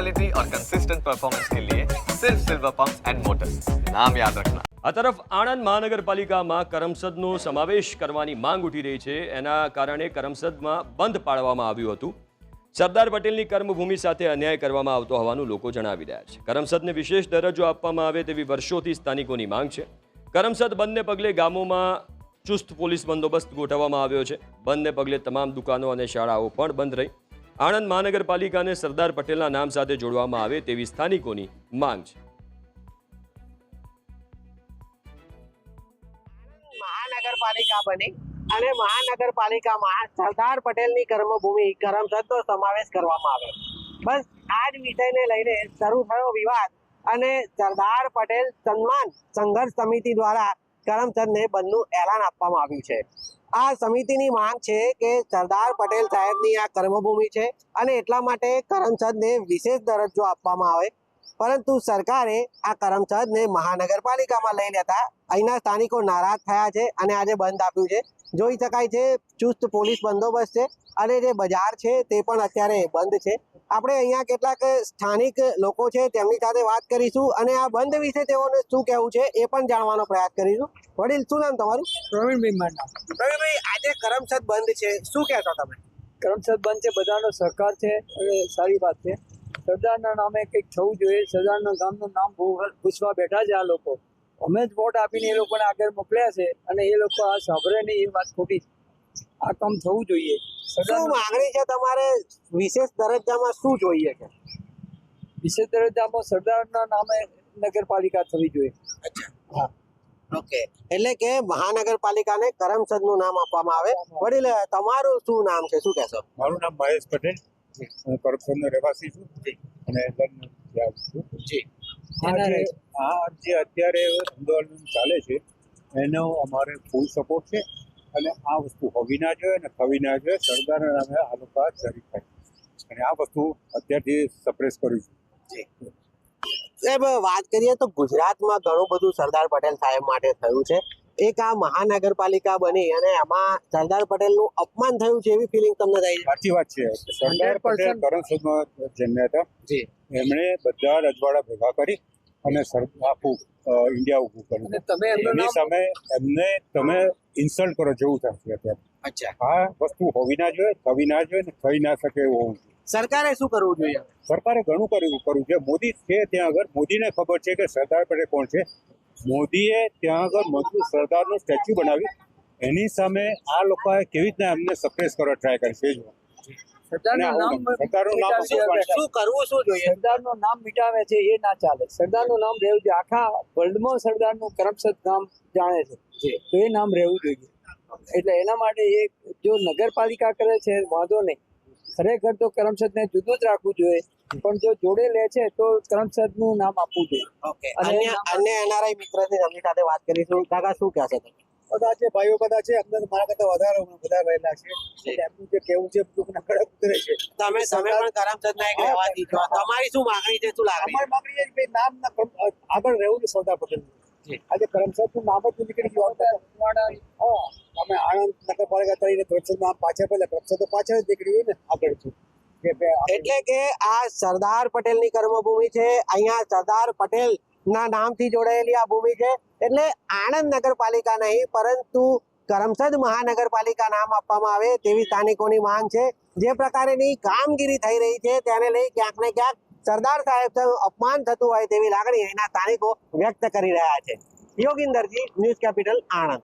Quality और consistent performance के लिए सिर्फ सिल्वर पंप एंड मोटर्स नाम याद रखना આ તરફ આણંદ મહાનગરપાલિકામાં કરમસદનો સમાવેશ કરવાની માંગ ઉઠી રહી છે એના કારણે કરમસદમાં બંધ પાડવામાં આવ્યું હતું સરદાર પટેલની કર્મભૂમિ સાથે અન્યાય કરવામાં આવતો હોવાનું લોકો જણાવી રહ્યા છે કરમસદને વિશેષ દરજ્જો આપવામાં આવે તેવી વર્ષોથી સ્થાનિકોની માંગ છે કરમસદ બંધને પગલે ગામોમાં ચુસ્ત પોલીસ બંદોબસ્ત ગોઠવવામાં આવ્યો છે બંધને પગલે તમામ દુકાનો અને શાળાઓ પણ બંધ રહી આણંદ મહાનગરપાલિકાને સરદાર પટેલના નામ સાથે જોડવામાં આવે તેવી સ્થાનિકોની માંગ છે. મહાનગરપાલિકા બની અને મહાનગરપાલિકામાં સરદાર પટેલની કર્મભૂમિ, કરમસદનો સમાવેશ કરવામાં આવે. બસ આ જ વિષયને લઈને શરૂ થયો વિવાદ અને સરદાર પટેલ સન્માન સંઘર્ષ સમિતિ દ્વારા કરમસદને બંધનું એલાન આપવામાં આવ્યું છે. આ સમિતિની માંગ છે કે સરદાર પટેલ સાહેબની આ કર્મભૂમિ છે અને એટલા માટે કરમચંદને વિશેષ દરજ્જો આપવામાં આવે પરંતુ સરકારે આ કરમસદને મહાનગરપાલિકામાં લઈ લેતા અહીંના સ્થાનિકો નારાજ થયા છે અને આજે બંધ આપ્યું છે. જોઈ શકાય છે ચુસ્ત પોલીસ બંદોબસ્ત છે અને જે બજાર છે તે પણ અત્યારે બંધ છે. આપણે અહીંયા કેટલાક સ્થાનિક લોકો છે તેમની સાથે વાત કરીશું અને આ બંધ વિશે તેઓને શું કહેવું છે એ પણ જાણવાનો પ્રયાસ કરીશું. વડીલ શું નામ તમારું? પ્રવીણભાઈ મારના પ્રવીણભાઈ આજે કરમસદ બંધ છે. શું કહેશો તમે? કરમસદ બંધ છે બધાનો સહકાર છે અને સારી વાત છે. સરદારના નામે કંઈક થવું જોઈએ. સરદારના ગામનું નામ પૂછવા બેઠા છે આ લોકો. અમે જ વોટ આપીને એ લોકોને આગળ મોકલ્યા છે અને એ લોકો આ સાંભળે નહીં એ વાત ખોટી. છે આ કામ થવું જોઈએ. શું માંગણી છે તમારે? વિશેષ દરજ્જામાં શું જોઈએ છે? વિશેષ દરજ્જામાં સરદારના નામે નગરપાલિકા થવી જોઈએ. હા ઓકે. એટલે કે મહાનગરપાલિકાને કરમસદનું નામ આપવામાં આવે. વડીલ તમારું શું નામ છે? શું કહેશો? મારું નામ મહેશ પટેલ. હું કરમસદનો રહેવાસી છું. અને લંડન ત્યાં છું. જી. આ જે આ જે અત્યારે આંદોલન ચાલે છે એનો અમારે ફૂલ સપોર્ટ છે. અને આ વસ્તુ હોવી ના જોઈએ અને થવી ના જોઈએ. સરદાર નામે આ લોકો જરી થાય અને આ વસ્તુ અત્યારથી સપ્રેસ કર્યું છે. સાહેબ વાત કરીએ તો ગુજરાતમાં ઘણું બધું સરદાર પટેલ સાહેબ માટે થયું છે. એક આ મહાનગરપાલિકા બની અને એમાં સરદાર પટેલનું અપમાન થયું છે એવી ફિલિંગ તમને થાય સાચી વાત છે. સરદાર પટેલ 100% જન્મ્યા હતા એમણે બધા રજવાડા ભેગા કરી અને આખું ઇન્ડિયા ઊભું કર્યું. તમે એમની સામે એમને તમે ઇન્સલ્ટ કરો જેવું થશે અત્યારે. અચ્છા. આ વસ્તુ હોવી ના જોઈએ થવી ના જોઈએ ને થઈ ના શકે એવું હોવું સરકારે શું કરવું જોઈએ? સરકારે ઘણું કર્યું કરવું છે. મોદી છે ત્યાં આગળ. મોદીને ખબર છે કે સરદાર પટેલ કોણ છે? મોદીએ ત્યાં આગળ મજબૂત સરદારનું સ્ટેચ્યુ બનાવ્યું. એની સામે આ લોકોએ કેવી રીતના એમને સપ્રેસ કરવા ટ્રાય કરી છે સરદારનું નામ સરદારનું નામ મિટાવી અપમાન હવે. શું કરવું શું જોઈએ? સરદારનું નામ મિટાવે છે એ ના ચાલે. સરદારનું નામ રહેવું જોઈએ. આખા વર્લ્ડમાં સરદારનું કરમસદ નામ જાણે છે. તો એ નામ રહેવું જોઈએ. એટલે એના માટે એ જો નગરપાલિકા કરે છે વાંધો નહીં. ખરેખર તો કરમસદને જુદું જ રાખવું જોઈએ. પણ જો જોડે લે છે તો કરમસદનું નામ આપવું જોઈએ. ઓકે. અન્ય અન્ય એનઆરઆઈ મિત્ર છે એમની સાથે વાત કરીશું. કાકા શું કહેશે તમે? બધા છે ભાઈઓ બધા છે અંદર મારા કરતા વધારે બધા રહેલા છે. એમનું જે કેવું છે બધું મને ઉતરે છે. તમે તમે પણ કરમસદ ના એક રહેવાથી છો તમારી શું માંગણી છે? શું લાગે અમારી માંગણી છે કે નામ ના આગળ રહેવું છે સરદાર પટેલ આજે કરમસદનું નામ જ નીકળી ગયું. એટલે કે આ સરદાર પટેલની કર્મભૂમિ છે, અહીંયા સરદાર પટેલ ના નામથી જોડાયેલી આ ભૂમિ છે. એટલે આણંદ નગરપાલિકા નહીં, પરંતુ કરમસદ મહાનગરપાલિકા નામ આપવામાં આવે તેવી સ્થાનિકોની માંગ છે. જે પ્રકારેની કામગીરી થઈ રહી છે, તેને લઈ ક્યાંક ને ક્યાંક સરદાર સાહેબ અપમાન થતું હોય તેવી લાગણી અહીંના સ્થાનિકો વ્યક્ત કરી રહ્યા છે. Yoginderji, news capital Anand.